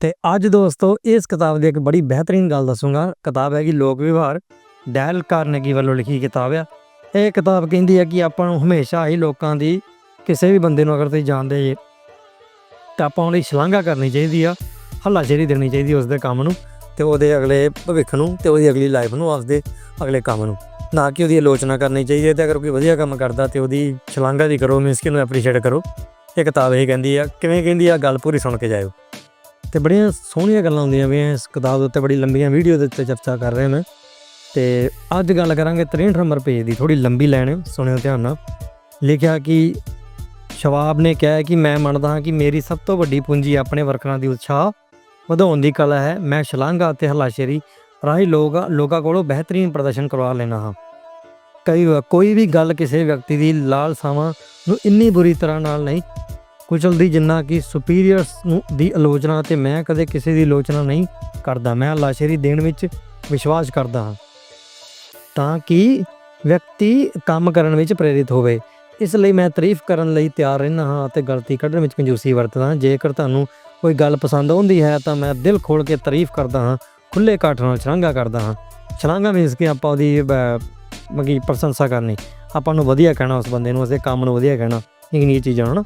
ਤੇ ਅੱਜ ਦੋਸਤੋ, ਇਸ ਕਿਤਾਬ ਦੀ ਇੱਕ ਬੜੀ ਬਿਹਤਰੀਨ ਗੱਲ ਦੱਸੂਗਾ। ਕਿਤਾਬ ਹੈਗੀ ਲੋਕ ਵਿਵਹਾਰ। ਡੈਲ ਕਾਰਨੇਗੀ ਵੱਲੋਂ ਲਿਖੀ ਕਿਤਾਬ ਆ। ਇਹ ਕਿਤਾਬ ਕਹਿੰਦੀ ਹੈ ਕਿ ਆਪਾਂ ਨੂੰ ਹਮੇਸ਼ਾ ਹੀ ਲੋਕਾਂ ਦੀ, ਕਿਸੇ ਵੀ ਬੰਦੇ ਨੂੰ ਅਗਰ ਤੁਸੀਂ ਜਾਣਦੇ ਜੇ, ਤਾਂ ਆਪਾਂ ਉਹਦੀ ਸ਼ਲਾਘਾ ਕਰਨੀ ਚਾਹੀਦੀ ਆ ਹੱਲਾਸ਼ੇਰੀ ਦੇਣੀ ਚਾਹੀਦੀ ਉਸ ਦੇ ਕੰਮ ਨੂੰ, ਤੇ ਉਹਦੇ ਅਗਲੇ ਭਵਿੱਖ ਨੂੰ, ਤੇ ਉਹਦੀ ਅਗਲੀ ਲਾਈਫ ਨੂੰ ਉਸਦੇ ਅਗਲੇ ਕੰਮ ਨੂੰ। ਨਾ ਕਿ ਉਹਦੀ ਆਲੋਚਨਾ ਕਰਨੀ ਚਾਹੀਦੀ ਹੈ ਤੇ ਅਗਰ ਕੋਈ ਵਧੀਆ ਕੰਮ ਕਰਦਾ ਤੇ ਉਹਦੀ ਸ਼ਲਾਘਾ ਦੀ ਕਰੋ, ਮੀਨਸ ਕਿ ਉਹਨੂੰ ਐਪਰੀਸ਼ੀਏਟ ਕਰੋ। ਇਹ ਕਿਤਾਬ ਇਹ ਕਹਿੰਦੀ ਆ, ਕਿਵੇਂ ਕਹਿੰਦੀ ਆ, ਗੱਲ ਪੂਰੀ ਸੁਣ ਕੇ ਜਾਇਓ। ਤੇ ਬੜੀਆਂ ਸੋਹਣੀਆਂ ਗੱਲਾਂ ਹੁੰਦੀਆਂ ਵੀ ਇਸ ਕਿਤਾਬ ਦੇ ਉੱਤੇ, ਬੜੀ ਲੰਬੀਆਂ ਵੀਡੀਓ ਦੇ ਉੱਤੇ ਚਰਚਾ ਕਰ ਰਹੇ ਨੇ। ਤੇ ਅੱਜ ਗੱਲ ਕਰਾਂਗੇ 63 ਨੰਬਰ ਪੇਜ ਦੀ ਥੋੜੀ ਲੰਬੀ ਲਾਈਨ ਹੈ ਸੁਣਿਓ ਧਿਆਨ ਨਾਲ। ਲਿਖਿਆ ਕਿ ਸ਼ਵਾਬ ਨੇ ਕਿਹਾ ਕਿ ਮੈਂ ਮੰਨਦਾ ਹਾਂ ਕਿ ਮੇਰੀ ਸਭ ਤੋਂ ਵੱਡੀ ਪੂੰਜੀ ਆਪਣੇ ਵਰਕਰਾਂ ਦੀ ਉਤਸ਼ਾਹ ਵਧਾਉਣ ਦੀ ਕਲਾ ਹੈ। ਮੈਂ ਸ਼ਲਾਘਾ ਅਤੇ ਹਲਾਸ਼ੇਰੀ ਰਾਹੀਂ ਲੋਕ, ਲੋਕਾਂ ਕੋਲੋਂ ਬਿਹਤਰੀਨ ਪ੍ਰਦਰਸ਼ਨ ਕਰਵਾ ਲੈਣਾ ਹਾਂ। ਕਈ ਕੋਈ ਵੀ ਗੱਲ ਕਿਸੇ ਵਿਅਕਤੀ ਦੀ ਲਾਲਸਾਵਾਂ ਨੂੰ ਇੰਨੀ ਬੁਰੀ ਤਰ੍ਹਾਂ ਨਾਲ ਨਹੀਂ ਕੁਚਲਦੀ ਜਿੰਨਾ ਕਿ ਸੁਪੀਰੀਅਰਸ ਨੂੰ ਦੀ ਆਲੋਚਨਾ ਤੇ ਮੈਂ ਕਦੇ ਕਿਸੇ ਦੀ ਆਲੋਚਨਾ ਨਹੀਂ ਕਰਦਾ। ਮੈਂ ਹਲਾਸ਼ੇਰੀ ਦੇਣ ਵਿੱਚ ਵਿਸ਼ਵਾਸ ਕਰਦਾ ਹਾਂ। ਤਾਂ ਕਿ ਵਿਅਕਤੀ ਕੰਮ ਕਰਨ ਵਿੱਚ ਪ੍ਰੇਰਿਤ ਹੋਵੇ। ਇਸ ਲਈ ਮੈਂ ਤਾਰੀਫ ਕਰਨ ਲਈ ਤਿਆਰ ਰਹਿਣਾ ਹਾਂ ਅਤੇ ਗਲਤੀ ਕੱਢਣ ਵਿੱਚ ਕੰਜੂਸੀ ਵਰਤਦਾ ਹਾਂ। ਜੇਕਰ ਤੁਹਾਨੂੰ ਕੋਈ ਗੱਲ ਪਸੰਦ ਆਉਂਦੀ ਹੈ, ਤਾਂ ਮੈਂ ਦਿਲ ਖੋਲ ਕੇ ਤਾਰੀਫ ਕਰਦਾ ਹਾਂ ਖੁੱਲੇ ਕਾਠ ਨਾਲ ਸ਼ਲਾਘਾ ਕਰਦਾ ਹਾਂ। ਸ਼ਲਾਘਾ ਮੀਨਸ ਕਿ ਆਪਾਂ ਉਹਦੀ ਮਗੀ ਪ੍ਰਸ਼ੰਸਾ ਕਰਨੀ। ਆਪਾਂ ਨੂੰ ਵਧੀਆ ਕਹਿਣਾ ਉਸ ਬੰਦੇ ਨੂੰ, ਉਸਦੇ ਕੰਮ ਨੂੰ ਵਧੀਆ ਕਹਿਣਾ। ਇਹ ਚੀਜ਼ਾਂ, ਹਨ?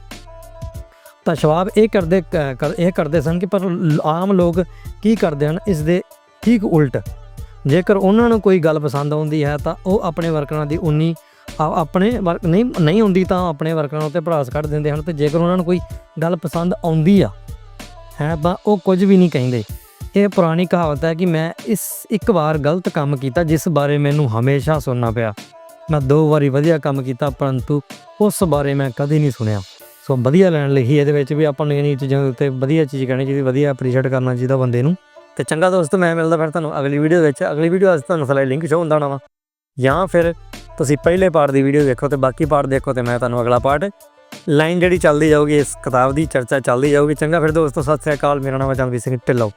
ਤਾਂ ਸ਼ਵਾਬ ਇਹ ਕਰਦੇ ਕ- ਕਰ- ਇਹ ਕਰਦੇ ਸਨ ਕਿ ਪਰ ਆਮ ਲੋਕ ਕੀ ਕਰਦੇ ਹਨ, ਇਸ ਦੇ ਠੀਕ ਉਲਟ। ਜੇਕਰ ਉਹਨਾਂ ਨੂੰ ਕੋਈ ਗੱਲ ਪਸੰਦ ਆਉਂਦੀ ਹੈ ਤਾਂ ਉਹ ਆਪਣੇ ਵਰਕਰਾਂ ਦੀ ਉਨੀ ਆਪਣੇ ਵਰਕ ਨਹੀਂ ਨਹੀਂ ਹੁੰਦੀ ਤਾਂ ਆਪਣੇ ਵਰਕਰਾਂ ਉੱਤੇ ਭੜਾਸ ਕੱਢ ਦਿੰਦੇ ਹਨ ਤੇ ਜੇਕਰ ਉਹਨਾਂ ਨੂੰ ਕੋਈ ਗੱਲ ਪਸੰਦ ਆਉਂਦੀ ਆ, ਹੈ, ਤਾਂ ਉਹ ਕੁਝ ਵੀ ਨਹੀਂ ਕਹਿੰਦੇ। ਇਹ ਪੁਰਾਣੀ ਕਹਾਵਤ ਹੈ ਕਿ ਮੈਂ ਇਸ ਇੱਕ ਵਾਰ ਗਲਤ ਕੰਮ ਕੀਤਾ ਜਿਸ ਬਾਰੇ ਮੈਨੂੰ ਹਮੇਸ਼ਾ ਸੁਣਨਾ ਪਿਆ। ਮੈਂ ਦੋ ਵਾਰੀ ਵਧੀਆ ਕੰਮ ਕੀਤਾ, ਪਰੰਤੂ ਉਸ ਬਾਰੇ ਮੈਂ ਕਦੇ ਨਹੀਂ ਸੁਣਿਆ। ਸੋ ਵਧੀਆ ਲੈਣ ਲਿਖੀ ਇਹਦੇ ਵਿੱਚ ਵੀ ਆਪਾਂ ਨੂੰ ਇਹ ਚੀਜ਼ਾਂ ਦੇ ਉੱਤੇ ਵਧੀਆ ਚੀਜ਼ ਕਹਿਣੀ ਚਾਹੀਦੀ, ਵਧੀਆ ਅਪਰੀਸ਼ੀਏਟ ਕਰਨਾ ਚਾਹੀਦਾ ਬੰਦੇ ਨੂੰ। ਤੇ ਚੰਗਾ ਦੋਸਤੋ, ਮੈਂ ਮਿਲਦਾ ਫਿਰ ਤੁਹਾਨੂੰ ਅਗਲੀ ਵੀਡੀਓ ਵਿੱਚ। ਅਗਲੀ ਵੀਡੀਓ ਅੱਜ ਤੁਹਾਨੂੰ ਸਲਾਈ ਲਿੰਕ ਸ਼ੋ ਹੁੰਦਾ ਹੋਣਾ ਵਾ। ਜਾਂ ਫਿਰ ਤੁਸੀਂ ਪਹਿਲੇ ਪਾਰਟ ਦੀ ਵੀਡੀਓ ਦੇਖੋ ਤੇ ਬਾਕੀ ਪਾਰਟ ਦੇਖੋ ਤੇ ਮੈਂ ਤੁਹਾਨੂੰ ਅਗਲਾ ਪਾਰਟ ਲਾਈਨ ਜਿਹੜੀ ਚੱਲਦੀ ਜਾਊਗੀ, ਇਸ ਕਿਤਾਬ ਦੀ ਚਰਚਾ ਚੱਲਦੀ ਜਾਊਗੀ। ਚੰਗਾ ਫਿਰ ਦੋਸਤੋ, ਸਤਿ ਸ੍ਰੀ ਅਕਾਲ। ਮੇਰਾ ਨਾਮ ਹੈ ਚੰਦਵੀਰ ਸਿੰਘ ਢਿੱਲੋਂ।